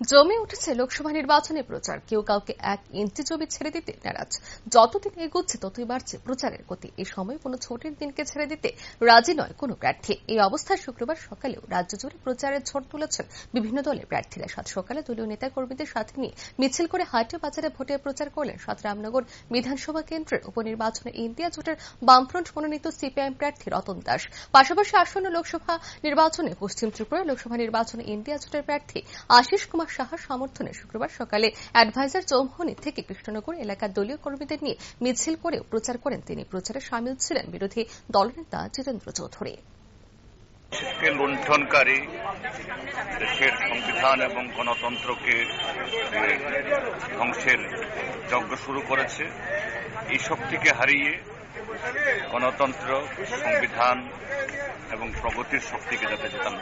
জমে উঠেছে লোকসভা নির্বাচনে প্রচার। কেউ কাউকে এক ইঞ্চি জমি ছেড়ে দিতে নারাজ। যতদিন এগোচ্ছে, ততই বাড়ছে প্রচারের গতি। এই সময় কোনো ছুটির দিনকে ছেড়ে দিতে রাজি নয় কোনো প্রার্থী। এই অবস্থায় শুক্রবার সকালেও রাজ্য জুড়ে প্রচারের ঝড় তুলেছেন বিভিন্ন দলের প্রার্থীরা। সাত সকালে দলীয় নেতা কর্মীদের সাথে নিয়ে মিছিল করে হাটে বাজারে ভোটে প্রচার করলেন সাত রামনগর বিধানসভা কেন্দ্রের উপনির্বাচনে ইন্ডিয়া জোটের বামফ্রন্ট মনোনীত সিপিআইএম প্রার্থী রতন দাস। পাশাপাশি আসন্ন লোকসভা নির্বাচনে পশ্চিম ত্রিপুরা লোকসভা নির্বাচনে ইন্ডিয়া জোটের প্রার্থী আশিস কুমার সাহার সমর্থনে শুক্রবার সকালে অ্যাডভাইজার চৌমহনী থেকে কৃষ্ণনগর এলাকার দলীয় কর্মীদের নিয়ে মিছিল করে প্রচার করেন তিনি প্রচারে সামিল ছিলেন বিরোধী দলনেতা জিতেন্দ্র চৌধুরী দেশকে লুণ্ঠনকারী দেশের সংবিধান এবং গণতন্ত্রকে ধ্বংসের যজ্ঞ শুরু করেছে, এই শক্তিকে হারিয়ে গণতন্ত্র, সংবিধান এবং প্রগতির শক্তিকে যাতে জেতানো।